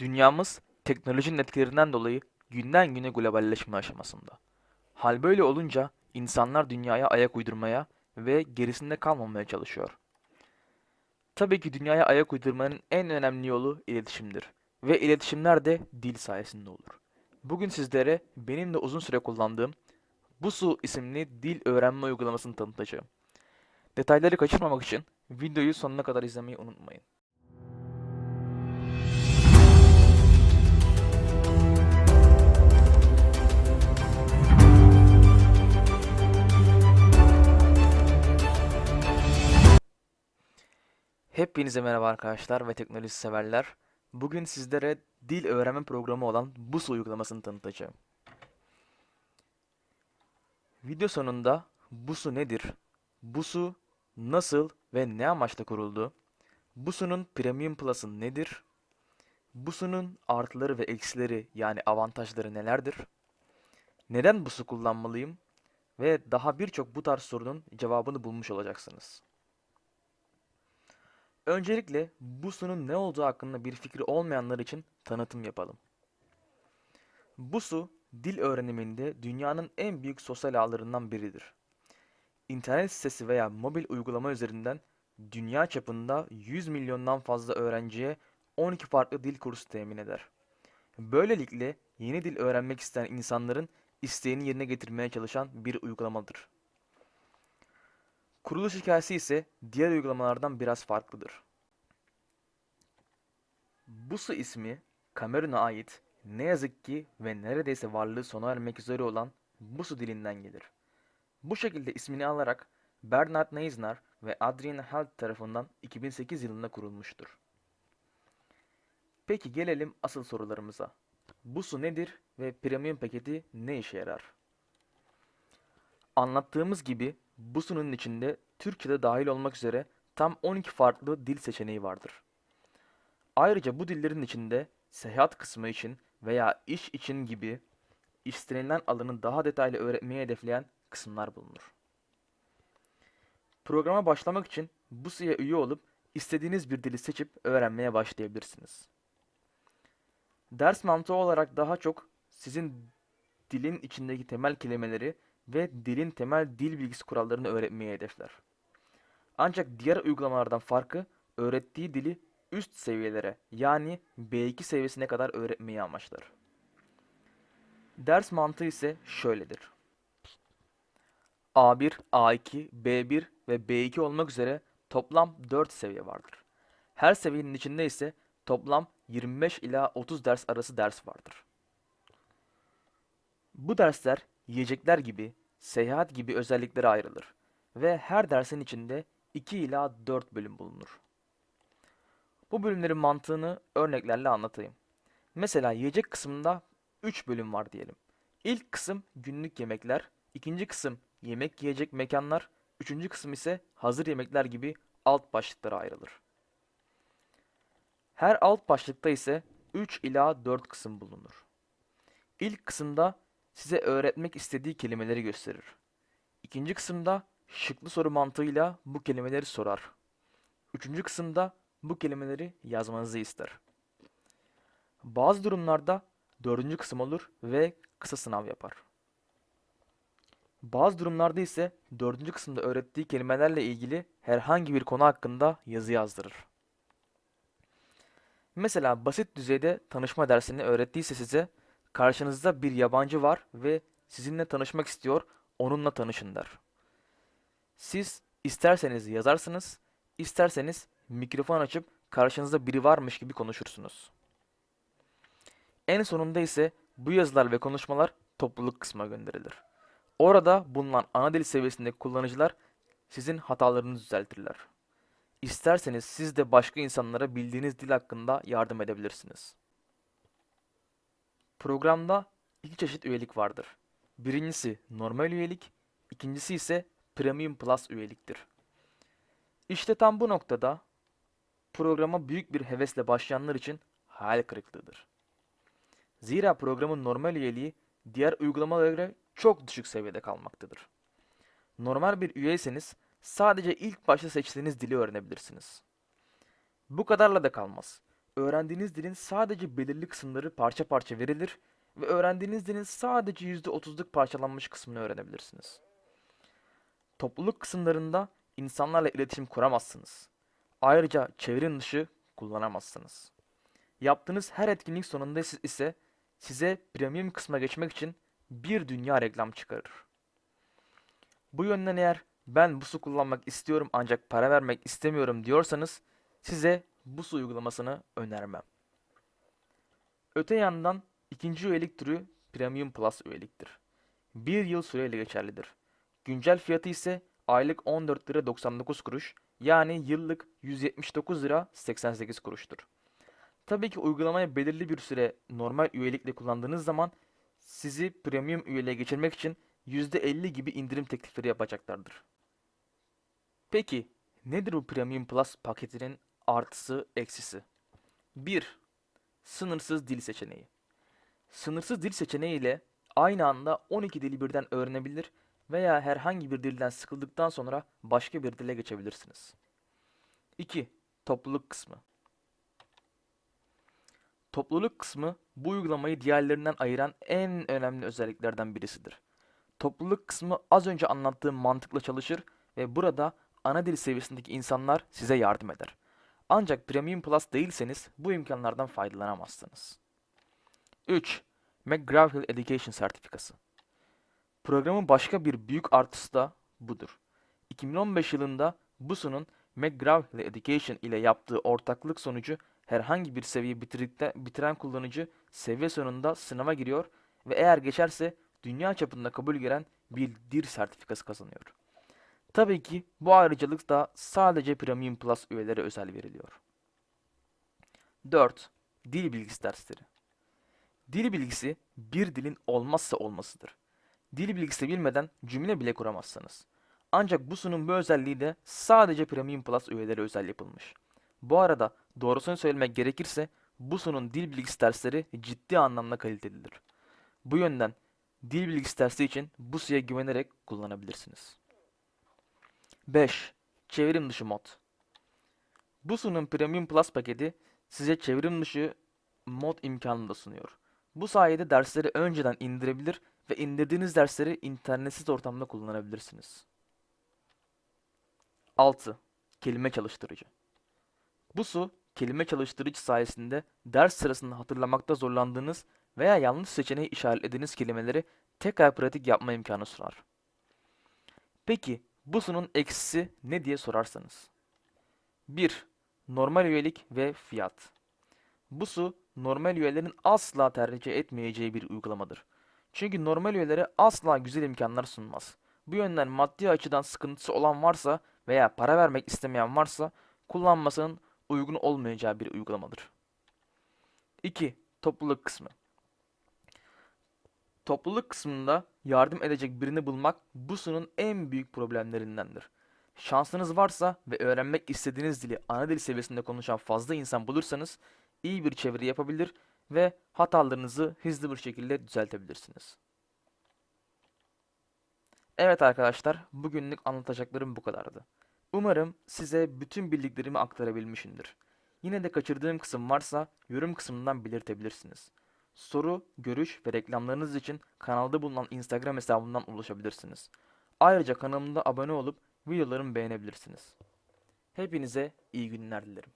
Dünyamız teknolojinin etkilerinden dolayı günden güne globalleşme aşamasında. Hal böyle olunca insanlar dünyaya ayak uydurmaya ve gerisinde kalmamaya çalışıyor. Tabii ki dünyaya ayak uydurmanın en önemli yolu iletişimdir ve iletişimler de dil sayesinde olur. Bugün sizlere benim de uzun süre kullandığım Busu isimli dil öğrenme uygulamasını tanıtacağım. Detayları kaçırmamak için videoyu sonuna kadar izlemeyi unutmayın. Hepinize merhaba arkadaşlar ve teknoloji severler. Bugün sizlere dil öğrenme programı olan Busu uygulamasını tanıtacağım. Video sonunda Busu nedir? Busu nasıl ve ne amaçla kuruldu? Busu'nun Premium Plus'ı nedir? Busu'nun artıları ve eksileri yani avantajları nelerdir? Neden Busu kullanmalıyım? Ve daha birçok bu tarz sorunun cevabını bulmuş olacaksınız. Öncelikle Busu'nun ne olduğu hakkında bir fikri olmayanlar için tanıtım yapalım. Busu, dil öğreniminde dünyanın en büyük sosyal ağlarından biridir. İnternet sitesi veya mobil uygulama üzerinden dünya çapında 100 milyondan fazla öğrenciye 12 farklı dil kursu temin eder. Böylelikle yeni dil öğrenmek isteyen insanların isteğini yerine getirmeye çalışan bir uygulamadır. Kuruluş hikayesi ise diğer uygulamalardan biraz farklıdır. Busu ismi Kamerun'a ait ne yazık ki ve neredeyse varlığı sona ermek üzere olan Busu dilinden gelir. Bu şekilde ismini alarak Bernard Neisner ve Adrian Held tarafından 2008 yılında kurulmuştur. Peki gelelim asıl sorularımıza. Busu nedir ve premium paketi ne işe yarar? Anlattığımız gibi Busu'nun içinde Türkçe'de dahil olmak üzere tam 12 farklı dil seçeneği vardır. Ayrıca bu dillerin içinde seyahat kısmı için veya iş için gibi istenilen alanı daha detaylı öğretmeyi hedefleyen kısımlar bulunur. Programa başlamak için Busu'ya üye olup istediğiniz bir dili seçip öğrenmeye başlayabilirsiniz. Ders mantığı olarak daha çok sizin dilin içindeki temel kelimeleri ve dilin temel dil bilgisi kurallarını öğretmeyi hedefler. Ancak diğer uygulamalardan farkı öğrettiği dili üst seviyelere yani B2 seviyesine kadar öğretmeyi amaçlar. Ders mantığı ise şöyledir. A1, A2, B1 ve B2 olmak üzere toplam 4 seviye vardır. Her seviyenin içinde ise toplam 25 ila 30 ders arası ders vardır. Bu dersler yiyecekler gibi, seyahat gibi özelliklere ayrılır ve her dersin içinde 2 ila 4 bölüm bulunur. Bu bölümlerin mantığını örneklerle anlatayım. Mesela yiyecek kısmında 3 bölüm var diyelim. İlk kısım günlük yemekler, ikinci kısım yemek yiyecek mekanlar, üçüncü kısım ise hazır yemekler gibi alt başlıklara ayrılır. Her alt başlıkta ise 3 ila 4 kısım bulunur. İlk kısımda size öğretmek istediği kelimeleri gösterir. İkinci kısımda şıklı soru mantığıyla bu kelimeleri sorar. Üçüncü kısımda bu kelimeleri yazmanızı ister. Bazı durumlarda dördüncü kısım olur ve kısa sınav yapar. Bazı durumlarda ise dördüncü kısımda öğrettiği kelimelerle ilgili herhangi bir konu hakkında yazı yazdırır. Mesela basit düzeyde tanışma dersini öğrettiyse size karşınızda bir yabancı var ve sizinle tanışmak istiyor, onunla tanışın der. Siz isterseniz yazarsınız, isterseniz mikrofon açıp karşınızda biri varmış gibi konuşursunuz. En sonunda ise bu yazılar ve konuşmalar topluluk kısmına gönderilir. Orada bulunan ana dil seviyesindeki kullanıcılar sizin hatalarınızı düzeltirler. İsterseniz siz de başka insanlara bildiğiniz dil hakkında yardım edebilirsiniz. Programda iki çeşit üyelik vardır. Birincisi normal üyelik, ikincisi ise Premium Plus üyeliktir. İşte tam bu noktada programa büyük bir hevesle başlayanlar için hayal kırıklığıdır. Zira programın normal üyeliği diğer uygulamalara göre çok düşük seviyede kalmaktadır. Normal bir üyeyseniz sadece ilk başta seçtiğiniz dili öğrenebilirsiniz. Bu kadarla da kalmaz. Öğrendiğiniz dilin sadece belirli kısımları parça parça verilir ve öğrendiğiniz dilin sadece %30'luk parçalanmış kısmını öğrenebilirsiniz. Topluluk kısımlarında insanlarla iletişim kuramazsınız. Ayrıca çevrim dışı kullanamazsınız. Yaptığınız her etkinlik sonunda ise- size premium kısma geçmek için bir dünya reklam çıkarır. Bu yönden eğer ben bu su kullanmak istiyorum ancak para vermek istemiyorum diyorsanız size bu su uygulamasını önermem. Öte yandan ikinci üyelik türü Premium Plus üyeliktir. Bir yıl süreyle geçerlidir. Güncel fiyatı ise aylık 14 lira 99 kuruş yani yıllık 179 lira 88 kuruştur. Tabii ki uygulamayı belirli bir süre normal üyelikle kullandığınız zaman sizi premium üyeliğe geçirmek için %50 gibi indirim teklifleri yapacaklardır. Peki nedir bu Premium Plus paketinin artısı eksisi? 1. Sınırsız dil seçeneği. Sınırsız dil seçeneği ile aynı anda 12 dili birden öğrenebilir veya herhangi bir dilden sıkıldıktan sonra başka bir dile geçebilirsiniz. 2. Topluluk kısmı. Topluluk kısmı bu uygulamayı diğerlerinden ayıran en önemli özelliklerden birisidir. Topluluk kısmı az önce anlattığım mantıkla çalışır ve burada ana dil seviyesindeki insanlar size yardım eder. Ancak Premium Plus değilseniz bu imkanlardan faydalanamazsınız. 3. McGraw-Hill Education sertifikası. Programın başka bir büyük artısı da budur. 2015 yılında BUSU'nun McGraw-Hill Education ile yaptığı ortaklık sonucu herhangi bir seviye bitirdikten, bitiren kullanıcı seviye sonunda sınava giriyor ve eğer geçerse dünya çapında kabul gören bir dil sertifikası kazanıyor. Tabii ki bu ayrıcalık da sadece Premium Plus üyelere özel veriliyor. 4. Dil bilgisi dersleri. Dil bilgisi bir dilin olmazsa olmasıdır. Dil bilgisi bilmeden cümle bile kuramazsınız. Ancak bu sunum bu özelliği de sadece Premium Plus üyeleri özel yapılmış. Bu arada doğrusunu söylemek gerekirse bu sunun dil bilgisi dersleri ciddi anlamda kalitelidir. Bu yönden dil bilgisi dersi için bu suya güvenerek kullanabilirsiniz. 5. Çevrim dışı mod. Bu sunum Premium Plus paketi size çevrim dışı mod imkanını da sunuyor. Bu sayede dersleri önceden indirebilir ve indirdiğiniz dersleri internetsiz ortamda kullanabilirsiniz. 6. Kelime çalıştırıcı. Bu su kelime çalıştırıcı sayesinde ders sırasında hatırlamakta zorlandığınız veya yanlış seçeneği işaretlediğiniz kelimeleri tekrar pratik yapma imkanı sunar. Peki bu sunun eksisi ne diye sorarsanız. 1. Normal üyelik ve fiyat. Bu su normal üyelerin asla tercih etmeyeceği bir uygulamadır. Çünkü normal üyelere asla güzel imkanlar sunmaz. Bu yönden maddi açıdan sıkıntısı olan varsa veya para vermek istemeyen varsa kullanmasının uygun olmayacağı bir uygulamadır. 2. Topluluk kısmı. Topluluk kısmında yardım edecek birini bulmak bu sunun en büyük problemlerindendir. Şansınız varsa ve öğrenmek istediğiniz dili ana dil seviyesinde konuşan fazla insan bulursanız iyi bir çeviri yapabilir ve hatalarınızı hızlı bir şekilde düzeltebilirsiniz. Evet arkadaşlar, bugünlük anlatacaklarım bu kadardı. Umarım size bütün bildiklerimi aktarabilmişimdir. Yine de kaçırdığım kısım varsa yorum kısmından belirtebilirsiniz. Soru, görüş ve reklamlarınız için kanalda bulunan Instagram hesabımdan ulaşabilirsiniz. Ayrıca kanalımda abone olup videolarımı beğenebilirsiniz. Hepinize iyi günler dilerim.